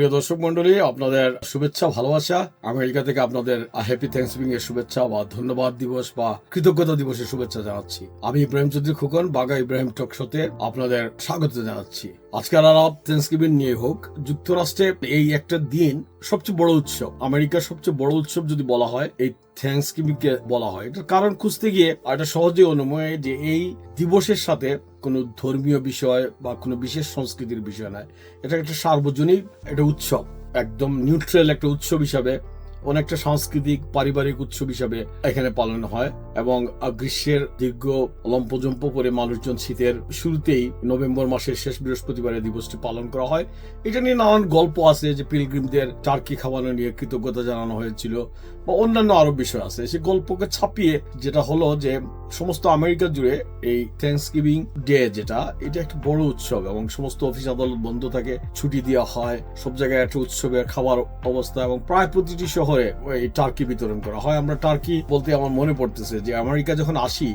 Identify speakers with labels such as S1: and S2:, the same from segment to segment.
S1: প্রিয় দর্শক মন্ডলী, আপনাদের শুভেচ্ছা, ভালোবাসা। আমেরিকা থেকে আপনাদের হ্যাপি থ্যাংকসগিভিং এর শুভেচ্ছা বা ধন্যবাদ দিবস বা কৃতজ্ঞতা দিবসের শুভেচ্ছা জানাচ্ছি। আমি ইব্রাহিম চৌধুরী খুকন, বাগা ইব্রাহিম টক আপনাদের স্বাগত জানাচ্ছি। আজকের আলাপ থ্যাংকসগিভিং নিয়ে হোক, যুক্তরাষ্ট্রে এই একটা দিন সবচেয়ে বড় উৎসব, আমেরিকার সবচেয়ে বড় উৎসব যদি বলা হয়, এই থ্যাংকসগিভিং কে বলা হয়। এটার কারণ খুঁজতে গিয়ে এটা সহজেই অনুময় যে এই দিবসের সাথে কোনো ধর্মীয় বিষয় বা কোনো বিশেষ সংস্কৃতির বিষয় নয়। এটা একটা সার্বজনীন একটা উৎসব, একদম নিউট্রাল একটা উৎসব হিসাবে, অনেকটা সাংস্কৃতিক, পারিবারিক উৎসব হিসাবে এখানে পালন হয়। এবং গ্রীষ্মের দীর্ঘ লম্পজম্প করে মানুষজন শীতের শুরুতেই নভেম্বর মাসের শেষ বৃহস্পতিবারে দিবসটি পালন করা হয়। এটা নিয়ে নানান গল্প আছে যে পিলগ্রিমদের টার্কি খাওয়ানো নিয়ে কৃতজ্ঞতা জানানো হয়েছিল বা অন্যান্য আরও বিষয় আছে। সে গল্পকে ছাপিয়ে যেটা হলো যে সমস্ত আমেরিকা জুড়ে এই থ্যাংকসগিভিং ডে যেটা, এটা একটা বড় উৎসব এবং সমস্ত অফিস আদালত বন্ধ থাকে, ছুটি দেওয়া হয়, সব জায়গায় একটা উৎসবের খাবার অবস্থা এবং প্রায় প্রতিটি শহরে এই টার্কি বিতরণ করা হয়। আমরা টার্কি বলতে আমার মনে পড়তেছে যে আমেরিকা যখন আসি,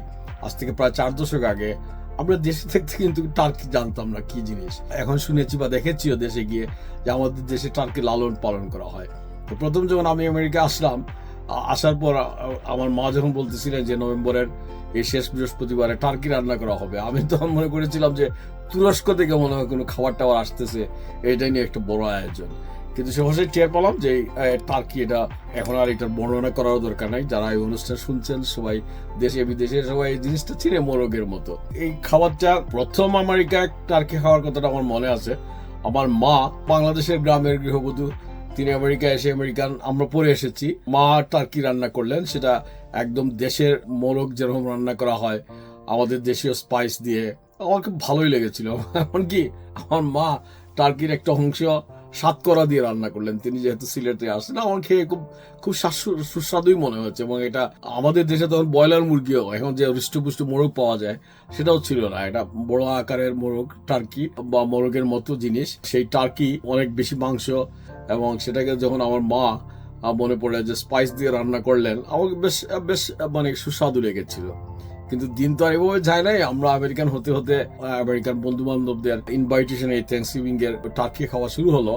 S1: আজ থেকে প্রায় চার দশক আগে, আমরা দেশে থাকতে কিন্তু টার্কি জানতাম না কি জিনিস। এখন শুনেছি বা দেখেছিও দেশে গিয়ে যে আমাদের দেশে টার্কি লালন পালন করা হয়। তো প্রথম যখন আমি আমেরিকা আসলাম আসার পর আমার মা যখন বলতেছিলেন যে নভেম্বরের এই শেষ বৃহস্পতিবারে টার্কি রান্না করা হবে, আমি তখন মনে করেছিলাম যে তুরস্ক থেকে মনে হয় কোনো খাবার টাবার আসতেছে এইটা নিয়ে একটা বড় আয়োজন। কিন্তু সহজেই টের পেলাম যে টার্কি এটা এখন আর এটার বর্ণনা করার দরকার নাই। যারা এই অনুষ্ঠান শুনছেন, সবাই দেশে, বিদেশে, সবাই এই জিনিসটা চিনে মোরগের মতো। এই খাবারটা প্রথম আমেরিকায় টার্কি খাওয়ার কথাটা আমার মনে আছে। আমার মা বাংলাদেশের গ্রামের গৃহবধূ, তিনি আমেরিকা এসে আমেরিকান, আমরা পরে এসেছি। মা টার্কি রান্না করলেন, সেটা একদম দেশের মোরগ যেরকম রান্না করা হয়, আমাদের দেশীয় স্পাইস দিয়ে। আমার খুব ভালোই লেগেছিল। এমনকি আমার মা টার্কির একটা অংশ সাতকরা দিয়ে রান্না করলেন। তিনি যেহেতু সিলেটে আসেন, আমার খেয়ে খুব খুব সুস্বাদুই মনে হচ্ছে এবং এটা আমাদের দেশে তখন ব্রয়লার মুরগিও, এখন যে হৃষ্টপুষ্ট মোরগ পাওয়া যায়, সেটাও ছিল না। এটা বড় আকারের মোরগ, টার্কি বা মোরগের মতো জিনিস। সেই টার্কি অনেক বেশি মাংস এবং সেটাকে যখন আমার মা মনে পড়ে যে স্পাইস দিয়ে রান্না করলেন, আমাকে বেশ বেশ মানে সুস্বাদু লেগেছিল। কিন্তু দিন তো আর এভাবে যায় নাই। আমরা আমেরিকান হতে হতে আমেরিকান বন্ধু বান্ধবদের ইনভাইটেশন এই থ্যাংকসগিভিং এর টার্কি খাওয়া শুরু হলো।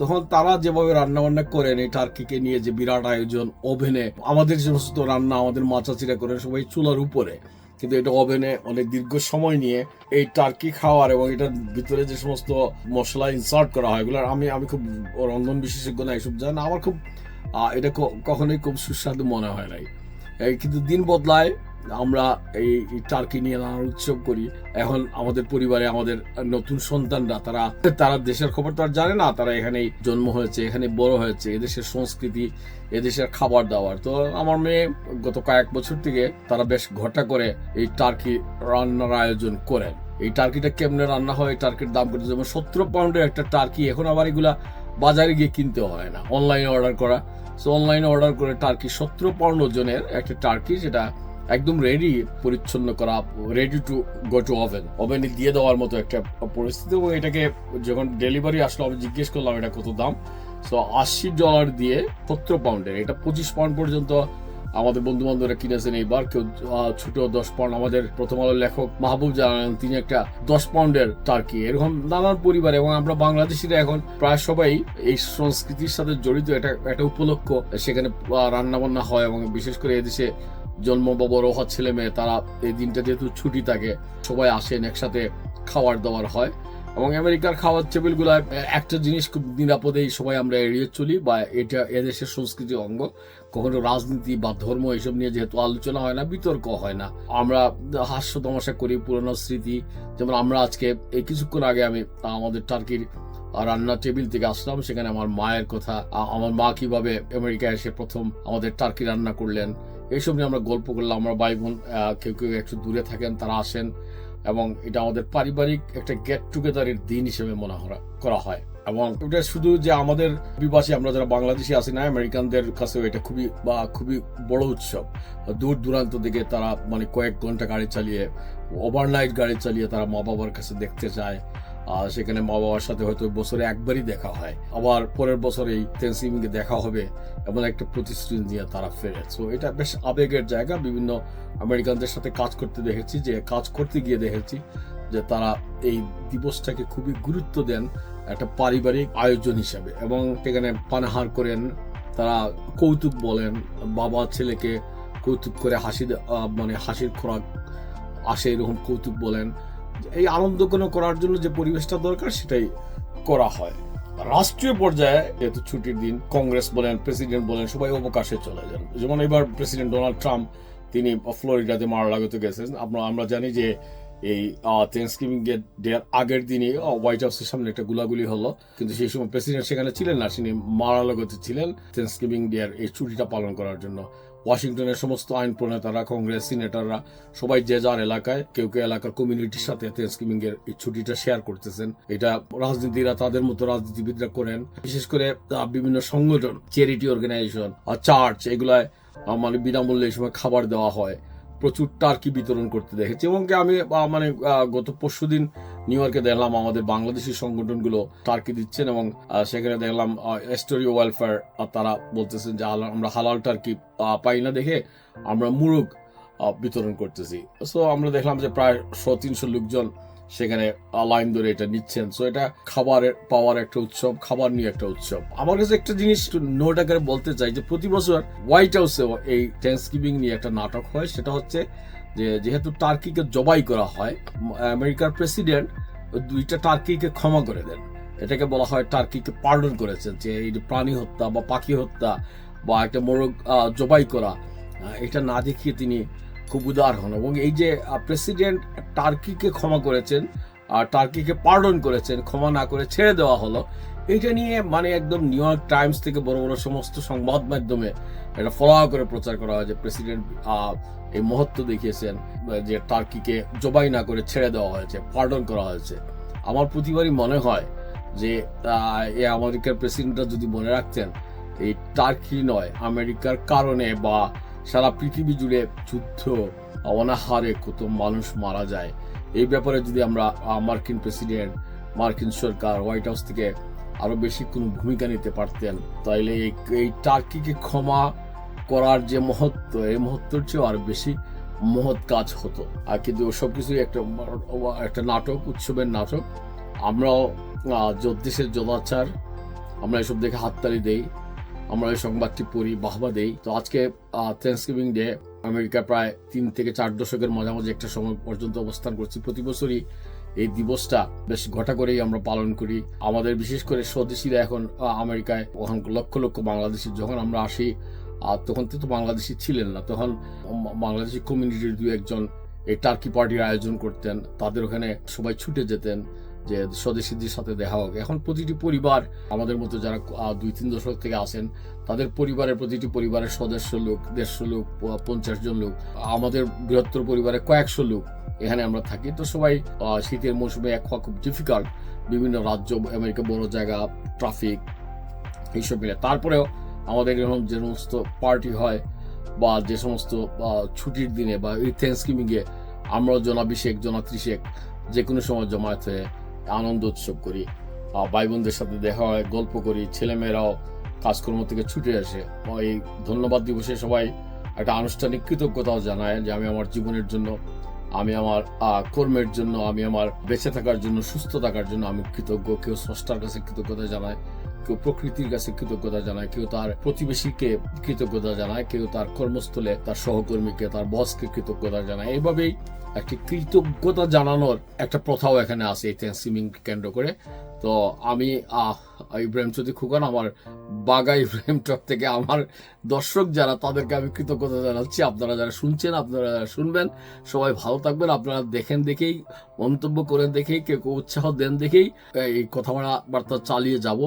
S1: তখন তারা যেভাবে রান্না বান্না করেন, এই টার্কিকে নিয়ে যে বিরাট আয়োজন, ওভেনে আমাদের সমস্ত রান্না আমাদের মা চাচিরা করেন, সবাই চুলার উপরে। কিন্তু এটা ওভেনে অনেক দীর্ঘ সময় নিয়ে এই টার্কি খাওয়ার এবং এটার ভিতরে যে সমস্ত মশলা ইনসার্ট করা হয়, এগুলো আমি আমি খুব রন্ধন বিশেষজ্ঞ না, এসব জানি আমার খুব এটা কখনোই খুব সুস্বাদু মনে হয় নাই। কিন্তু দিন বদলায় আমরা এই টার্কি নিয়ে নানা উৎসব করি। এখন আমাদের পরিবারে আমাদের নতুন সন্তানরা, তারা তারা দেশের খবর তো আর জানে না, তারা এখানেই জন্ম হয়েছে, এখানে বড় হয়েছে, এদেশের সংস্কৃতি, এদেশের খাবার দাবার। তো আমার মেয়ে গত কয়েক বছর থেকে তারা বেশ ঘটা করে এই টার্কি রান্নার আয়োজন করেন এই টার্কিটা কেমনে রান্না হয় টার্কির দাম কত? যেমন সত্তর পাউন্ডের একটা টার্কি এখন আবার এগুলা বাজারে গিয়ে কিনতে হয় না। অনলাইনে অর্ডার করা। সো অনলাইনে অর্ডার করে টার্কি সত্তর পাউন্ড ওজনের একটা টার্কি যেটা একদম রেডি পরিচ্ছন্ন করা ready to go to oven ওভেনে দিয়ে দেওয়ার মতো একটা পরিস্থিতি এবং এটাকে যখন ডেলিভারি আসলো, আমি জিজ্ঞেস করলাম এটা কত দাম? সো আশি ডলার দিয়ে সত্তর পাউন্ডের এটা পঁচিশ পাউন্ড পর্যন্ত আমাদের বন্ধু বান্ধবরা কিনেছেন এইবার। কেউ ছোট দশ পাউন্ড আমাদের প্রথম আলো লেখক মাহবুব জানালেন, তিনি একটা দশ পাউন্ডের টার্কি এরকম নানান পরিবার এবং আমরা বাংলাদেশিরা এখন প্রায় সবাই এই সংস্কৃতির সাথে জড়িত। এটা, একটা উপলক্ষ সেখানে রান্না বান্না হয় এবং বিশেষ করে এদেশে জন্ম বা বড় হওয়া ছেলে মেয়ে তারা এই দিনটা যেহেতু ছুটি থাকে, সবাই আসেন, একসাথে খাবার দাওয়ার হয়। এবং আমেরিকার খাওয়ার টেবিলগুলো একটা জিনিস খুব নিরাপদেই সবাই আমরা এড়িয়ে চলি, বা এটা এদেশের সংস্কৃতি অঙ্গ। কখনো রাজনীতি বা ধর্ম এসব নিয়ে যেহেতু আলোচনা হয় না, বিতর্ক হয় না। আমরা হাস্য তামাশা করি, পুরনো স্মৃতি। যেমন আমরা আজকে এই কিছুক্ষণ আগে আমি আমাদের টার্কির রান্নার টেবিল থেকে আসলাম। সেখানে আমার মায়ের কথা আমার মা কীভাবে আমেরিকায় এসে প্রথম আমাদের টার্কি রান্না করলেন এইসব নিয়ে আমরা গল্প করলাম। আমরা ভাই বোন কেউ কেউ একটু দূরে থাকেন, তারা আসেন এবং এটা আমাদের পারিবারিক একটা গেট টুগেদারের দিন হিসেবে মনে করা হয় এবং এটা শুধু যে আমাদের বিবাসী আমরা যারা বাংলাদেশি আছি না, আমেরিকানদের কাছেও এটা খুবই, বা খুবই বড় উৎসব। দূর দূরান্ত দিকে তারা মানে কয়েক ঘণ্টা গাড়ি চালিয়ে ওভারনাইট গাড়ি চালিয়ে তারা মা বাবার কাছে দেখতে যায়। আর সেখানে মা বাবার সাথে হয়তো বছরে একবারই দেখা হয়। আবার পরের বছর এই তেনসিমিংয়ে দেখা হবে এমন একটা প্রতিশ্রুতি নিয়ে তারা ফেরে। সো এটা বেশ আবেগের জায়গা। বিভিন্ন আমেরিকানদের সাথে কাজ করতে দেখেছি, যে কাজ করতে গিয়ে দেখেছি যে তারা এই দিবসটাকে খুবই গুরুত্ব দেন একটা পারিবারিক আয়োজন হিসাবে। এবং সেখানে পানাহার করেন, তারা কৌতুক বলেন, বাবা ছেলেকে কৌতুক করে হাসি মানে হাসির খোরাক, আসে এরকম কৌতুক বলেন। এই আনন্দ কোনো করার জন্য যে পরিবেশটা দরকার, সেটাই করা হয়। রাষ্ট্রীয় পর্যায়ে যেহেতু ছুটির দিন, কংগ্রেস বলেন, প্রেসিডেন্ট বলেন, সবাই অবকাশে চলে যান। যেমন এবার প্রেসিডেন্ট ডোনাল্ড ট্রাম্প, তিনি ফ্লোরিডাতে মারা লাগাতে গেছেন। আমরা আমরা জানি যে এই থ্যাংকসগিভিং ডে আগের দিনে হোয়াইট হাউসের সামনে একটা গুলাগুলি হলো। কিন্তু সেই সময় প্রেসিডেন্ট সেখানে ছিলেন না, তিনি মারা লাগাতে ছিলেন থ্যাংকসগিভিং ডে এই ছুটিটা পালন করার জন্য। ওয়াশিংটনের সমস্ত আইন প্রণেতারা, কংগ্রেস, সিনেটররা, সবাই যে যার এলাকায়, কেউ কেউ এলাকার কমিউনিটির সাথে থ্যাংকসগিভিং এর এই ছুটিটা শেয়ার করতেছেন। এটা রাজনীতিরা তাদের মতো রাজনীতিবিদরা করেন। বিশেষ করে বিভিন্ন সংগঠন চ্যারিটি অর্গানাইজেশন আর চার্চ এগুলায় মানে বিনামূল্যে এই সময় খাবার দেওয়া হয়। প্রচুর টার্কি বিতরণ করতে দেখেছি এবং আমি মানে গত পরশু দিন নিউ ইয়র্কে দেখলাম আমাদের বাংলাদেশি সংগঠনগুলো টার্কি দিচ্ছেন এবং সেখানে দেখলাম স্টোরি ওয়েলফেয়ার তারা বলতেছেন যে আমরা হালাল টার্কি পাই না দেখে আমরা মুরগ বিতরণ করতেছি। সো আমরা দেখলাম যে প্রায় শো তিনশো লোকজন সেখানে লাইন ধরে এটা নিচ্ছেন। সো এটা খাবারের, পাওয়ার একটা উৎসব, খাবার নিয়ে একটা উৎসব। আমার কাছে একটা জিনিস নোট আকারে বলতে চাই যে, প্রতি বছর হোয়াইট হাউসে এই থ্যাংকসগিভিং নিয়ে একটা নাটক হয়। সেটা হচ্ছে যে যেহেতু টার্কিকে জবাই করা হয়, আমেরিকার প্রেসিডেন্ট দুইটা টার্কিকে ক্ষমা করে দেন। এটাকে বলা হয় টার্কিকে পার্ডন করেছেন, যে এই প্রাণী হত্যা বা পাখি হত্যা বা একটা মোরগ জবাই করা এটা না দেখিয়ে তিনি খুব উদার হন। এবং এই যে প্রেসিডেন্ট টার্কিকে ক্ষমা করেছেন টার্কিকে পার্ডন করেছেন, ক্ষমা না করে ছেড়ে দেওয়া হলো। এটা নিয়ে মানে একদম নিউ ইয়র্ক টাইমস থেকে বড় বড় সমস্ত সংবাদ মাধ্যমে এটা ফলো করে প্রচার করা হয় যে প্রেসিডেন্ট এই মহত্ব দেখিয়েছেন, যে টার্কিকে জবাই না করে ছেড়ে দেওয়া হয়েছে পার্ডন করা হয়েছে। আমার প্রতিবারই মনে হয় যে এ আমেরিকার প্রেসিডেন্টরা যদি মনে রাখতেন, এই টার্কি নয়, আমেরিকার কারণে বা সারা পৃথিবী জুড়ে যুদ্ধ, অনাহারে কত মানুষ মারা যায় এই ব্যাপারে যদি আমরা মার্কিন প্রেসিডেন্ট, মার্কিন সরকার, হোয়াইট হাউস থেকে আরও বেশি কোনো ভূমিকা নিতে পারতেন, তাইলে এই টার্কিকে ক্ষমা করার যে মহত্ব, এই মহত্বর চেয়েও আরও বেশি মহৎ কাজ হতো। আর কিন্তু সবকিছুই একটা একটা নাটক, উৎসবের নাটক। আমরাও দেশের যদাচার আমরা এসব দেখে হাততালি দেই, আমরা এই সংবাদটি পড়ি, বাহবা দেই। তো আজকে থ্যাংকসগিভিং ডে আমেরিকা প্রায় তিন থেকে চার দশকের মাঝামাঝি একটা সময় পর্যন্ত অবস্থান করছি। প্রতি বছরই এই দিবসটা বেশ ঘটা করেই আমরা পালন করি। আমাদের বিশেষ করে স্বদেশীরা এখন আমেরিকায় ওখান লক্ষ লক্ষ বাংলাদেশি, যখন আমরা আসি আর তখন তো বাংলাদেশি ছিলেন না। তখন বাংলাদেশি কমিউনিটির দু একজন এই টার্কি পার্টির আয়োজন করতেন, তাদের ওখানে সবাই ছুটে যেতেন। যে স্বদেশীদের সাথে দেখা হোক। এখন প্রতিটি পরিবার, আমাদের মতো যারা দুই, তিন দশক থেকে আসেন তাদের পরিবারের প্রতিটি পরিবারের সদস্য লোক, দেড়শো লোক পঞ্চাশ জন লোক, আমাদের বৃহত্তর পরিবারে কয়েকশো লোক এখানে আমরা থাকি। তো সবাই শীতের মৌসুমে এক হওয়া খুব ডিফিকাল্ট বিভিন্ন রাজ্য, আমেরিকা বড় জায়গা ট্রাফিক এইসব মিলে। তারপরেও আমাদের এরকম যে সমস্ত পার্টি হয় বা যে সমস্ত ছুটির দিনে বা এই থ্যাংকসগিভিং এ আমরা জনা বিশেক জনা ত্রিশেক যে কোনো সময় জমায়েত হয়ে আনন্দ উৎসব করি ভাই বোনদের সাথে দেখা হয়, গল্প করি, ছেলেমেয়েরাও কাজকর্ম থেকে ছুটে আসে। এই ধন্যবাদ দিবসে সবাই একটা আনুষ্ঠানিক কৃতজ্ঞতাও জানায় যে আমি আমার জীবনের জন্য, আমি আমার কর্মের জন্য, আমি আমার বেঁচে থাকার জন্য, সুস্থ থাকার জন্য আমি কৃতজ্ঞ। কেউ স্রষ্টার কাছে কৃতজ্ঞতা জানায়। কেউ প্রকৃতির কাছে কৃতজ্ঞতা জানায়, কেউ তার প্রতিবেশীকে কৃতজ্ঞতা জানায়, কেউ তার কর্মস্থলে, তার সহকর্মীকে, তার বসকে কৃতজ্ঞতা জানায়। এইভাবেই একটি কৃতজ্ঞতা জানানোর একটা প্রথাও এখানে আছে এই থ্যাংকসগিভিং কেন্দ্র করে। তো আমি ইব্রাহিম চৌধুরী খুকন, আমার বাগা ইব্রাহিম টক থেকে আমার দর্শক যারা, তাদেরকে আমি কৃতজ্ঞতা জানাচ্ছি। আপনারা যারা শুনছেন, আপনারা যারা শুনবেন, সবাই ভালো থাকবেন। আপনারা দেখেন দেখেই, মন্তব্য করেন দেখেই, কেউ কেউ উৎসাহ দেন দেখেই, এই কথাবার্তা চালিয়ে যাব।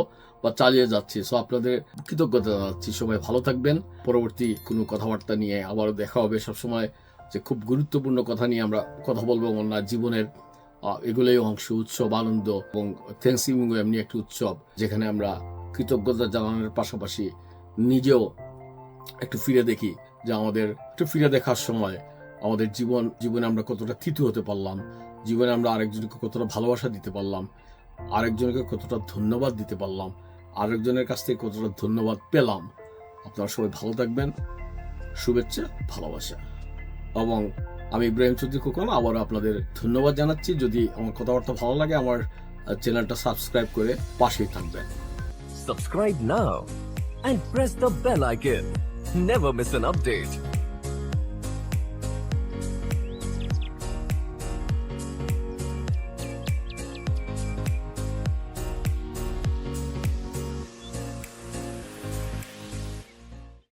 S1: বা চালিয়ে যাচ্ছি। সো আপনাদের কৃতজ্ঞতা জানাচ্ছি। সবাই ভালো থাকবেন। পরবর্তী কোনো কথাবার্তা নিয়ে আবারও দেখা হবে সবসময়। যে খুব গুরুত্বপূর্ণ কথা নিয়ে আমরা কথা বলব না জীবনের এগুলোই অংশ, উৎসব, আনন্দ এবং থ্যাংকসগিভিং এমনি একটি উৎসব যেখানে আমরা কৃতজ্ঞতা জানানোর পাশাপাশি নিজেও একটু ফিরে দেখি যে আমাদের, একটু ফিরে দেখার সময় আমাদের জীবন, জীবনে আমরা কতটা থিতু হতে পারলাম। জীবনে আমরা আরেকজনকে কতটা ভালোবাসা দিতে পারলাম। আরেকজনকে কতটা ধন্যবাদ দিতে পারলাম। আরেকজনের কাছ থেকে কতটা ধন্যবাদ পেলাম আপনারা সবাই ভালো থাকবেন, শুভেচ্ছা, ভালোবাসা এবং আমি ইব্রাহিম চৌধুরী খোকন, আবারও আপনাদের ধন্যবাদ জানাচ্ছি যদি আমার কথাবার্তা ভালো লাগে, আমার চ্যানেলটা সাবস্ক্রাইব করে পাশেই থাকবেন
S2: Subscribe now and press the bell icon. Never miss an update.